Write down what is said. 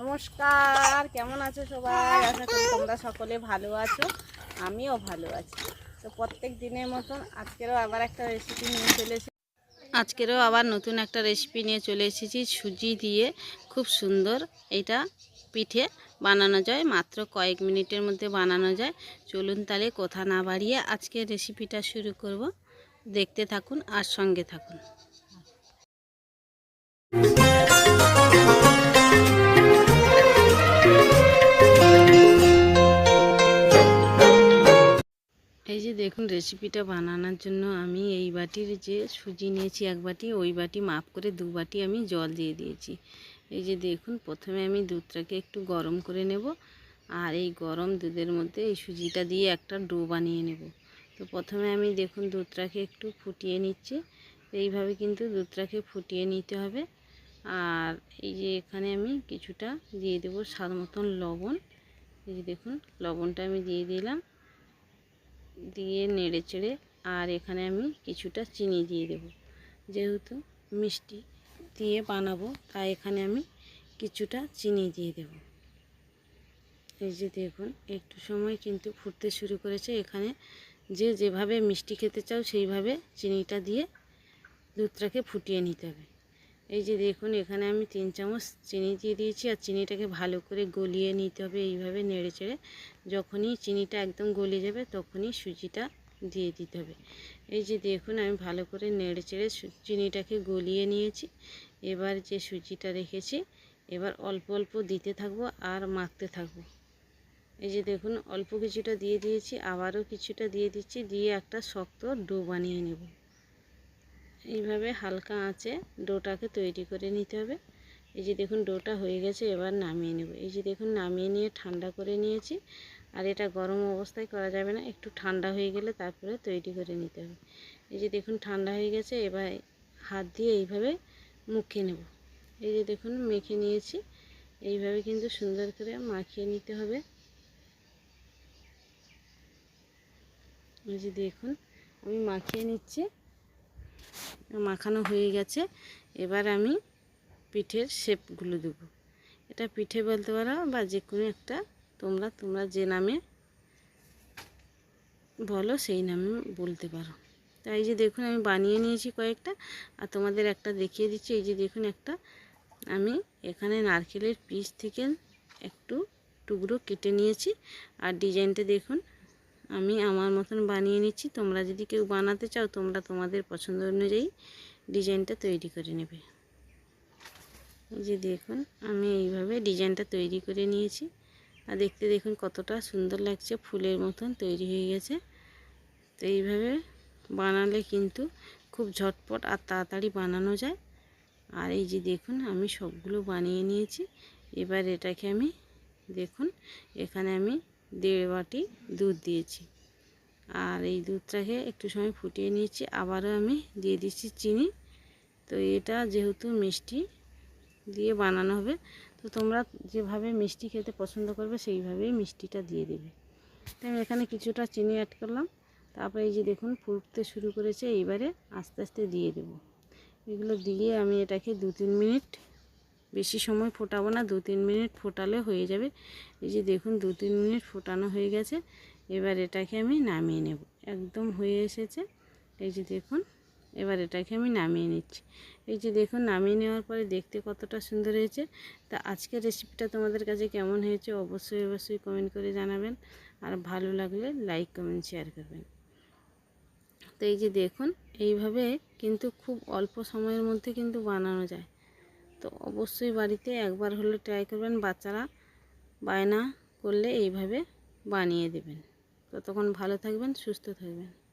নমস্কার, কেমন আছো সবাই? আশা করি তোমরা সকলে ভালো আছো, আমিও ভালো আছি। তো প্রত্যেক দিনের মতন আজকেরও আবার একটা রেসিপি নিয়ে চলে এসেছি। আজকেরও আবার নতুন একটা রেসিপি নিয়ে চলে এসেছি, সুজি দিয়ে খুব সুন্দর এটা পিঠে বানানো যায়, মাত্র কয়েক মিনিটের মধ্যে বানানো যায়। চলুন তাহলে কথা না বাড়িয়ে আজকে রেসিপিটা শুরু করব। দেখতে থাকুন আর সঙ্গে থাকুন। দেখুন রেসিপিটা বানানোর জন্য আমি এই বাটির যে সুজি নিয়েছি এক বাটি, ওই বাটি মাপ করে দু বাটি আমি জল দিয়ে দিয়েছি। এই যে দেখুন, প্রথমে আমি দুধটাকে একটু গরম করে নেব আর এই গরম দুধের মধ্যে এই সুজিটা দিয়ে একটা ডো বানিয়ে নেব। তো প্রথমে আমি দেখুন, দুধটাকে একটু ফুটিয়ে নিচ্ছি। এইভাবে কিন্তু দুধটাকে ফুটিয়ে নিতে হবে। আর এই যে এখানে আমি কিছুটা দিয়ে দেবো স্বাদ মতন লবণ। এই যে দেখুন, লবণটা আমি দিয়ে দিলাম। দিয়ে নেড়ে চেড়ে আর এখানে আমি কিছুটা চিনি দিয়ে দেব। যেহেতু মিষ্টি দিয়ে বানাবো, তাই এখানে আমি কিছুটা চিনি দিয়ে দেব। এই যে দেখুন, একটু সময় কিন্তু ফুটতে শুরু করেছে। এখানে যে যেভাবে মিষ্টি খেতে চাও, সেইভাবে চিনিটা দিয়ে দুধটাকে ফুটিয়ে নিতে হবে। এই যে দেখুন, এখানে আমি তিন চামচ চিনি দিয়ে দিয়েছি আর চিনিটাকে ভালো করে গলিয়ে নিতে হবে এইভাবে নেড়ে চেড়ে। যখনই চিনিটা একদম গলে যাবে তখনই সুজিটা দিয়ে দিতে হবে। এই যে দেখুন, আমি ভালো করে নেড়ে চেড়ে চিনিটাকে গলিয়ে নিয়েছি। এবার যে সুজিটা রেখেছি, এবার অল্প অল্প দিতে থাকব আর মাখতে থাকব। এই যে দেখুন, অল্প কিছুটা দিয়ে দিয়েছি, আবারও কিছুটা দিয়ে দিচ্ছি, দিয়ে একটা শক্ত ডো বানিয়ে নেব। এইভাবে হালকা আঁচে ডোটাকে তৈরি করে নিতে হবে। এই যে দেখুন, ডোটা হয়ে গেছে, এবার নামিয়ে নেব। এই যে দেখুন, নামিয়ে নিয়ে ঠান্ডা করে নিয়েছি। আর এটা গরম অবস্থায় করা যাবে না, একটু ঠান্ডা হয়ে গেলে তারপরে তৈরি করে নিতে হবে। এই যে দেখুন, ঠান্ডা হয়ে গেছে, এবার হাত দিয়ে এইভাবে মুখে নেব। এই যে দেখুন, মেখে নিয়েছি। এইভাবে কিন্তু সুন্দর করে মাখিয়ে নিতে হবে। এই যে দেখুন, আমি মাখিয়ে নিচ্ছি। মাখানো হয়ে গেছে। এবার আমি পিঠের শেপগুলো দেব। এটা পিঠে বলতে পারো বা যে কোনো একটা তোমরা তোমরা যে নামে বলো সেই নামে বলতে পারো। তাই যে দেখুন আমি বানিয়ে নিয়েছি কয়েকটা আর তোমাদের একটা দেখিয়ে দিচ্ছি। এই যে দেখুন একটা আমি এখানে নারকেলের পিস থেকে একটু টুকরো কেটে নিয়েছি। আর ডিজাইনটা দেখুন আমি আমার মতন বানিয়ে নিচ্ছি। তোমরা যদি কেউ বানাতে চাও, তোমরা তোমাদের পছন্দ অনুযায়ী ডিজাইনটা তৈরি করে নেবে। এই যে দেখুন, আমি এইভাবে ডিজাইনটা তৈরি করে নিয়েছি। আর দেখতে দেখুন কতটা সুন্দর লাগছে, ফুলের মতন তৈরি হয়ে গেছে। তো এইভাবে বানালে কিন্তু খুব ঝটপট আর তাড়াতাড়ি বানানো যায়। আর এই যে দেখুন, আমি সবগুলো বানিয়ে নিয়েছি। এবার এটাকে আমি, দেখুন, এখানে আমি দেড় বাটি দুধ দিয়েছি। আর এই দুধটাকে একটু সময় ফুটিয়ে নিয়েছি। আবারও আমি দিয়ে দিচ্ছি চিনি। তো এটা যেহেতু মিষ্টি দিয়ে বানানো হবে, তো তোমরা যেভাবে মিষ্টি খেতে পছন্দ করবে সেইভাবেই মিষ্টিটা দিয়ে দেবে। তো আমি এখানে কিছুটা চিনি অ্যাড করলাম। তারপরে এই যে দেখুন ফুটতে শুরু করেছে, এইবারে আস্তে আস্তে দিয়ে দেব। এগুলো দিয়ে আমি এটাকে দু তিন মিনিট বেশি সময় ফোটাবো না, দু তিন মিনিট ফোটালে হয়ে যাবে। এই যে দেখুন, দু তিন মিনিট ফোটানো হয়ে গেছে। এবার এটাকে আমি নামিয়ে নেব। একদম হয়ে এসেছে। এই যে দেখুন, এবার এটাকে আমি নামিয়ে নিচ্ছি। এই যে দেখুন, নামিয়ে নেওয়ার পরে দেখতে কতটা সুন্দর হয়েছে। তা আজকের রেসিপিটা তোমাদের কাছে কেমন হয়েছে অবশ্যই অবশ্যই কমেন্ট করে জানাবেন। আর ভালো লাগলে লাইক কমেন্ট শেয়ার করবেন। তো এই যে দেখুন, এইভাবে কিন্তু খুব অল্প সময়ের মধ্যে কিন্তু বানানো যায়। তো অবশ্যই বাড়িতে একবার হলে ট্রাই করবেন। বাচ্চারা বায়না করলে এইভাবে বানিয়ে দেবেন। ততক্ষণ ভালো থাকবেন, সুস্থ থাকবেন।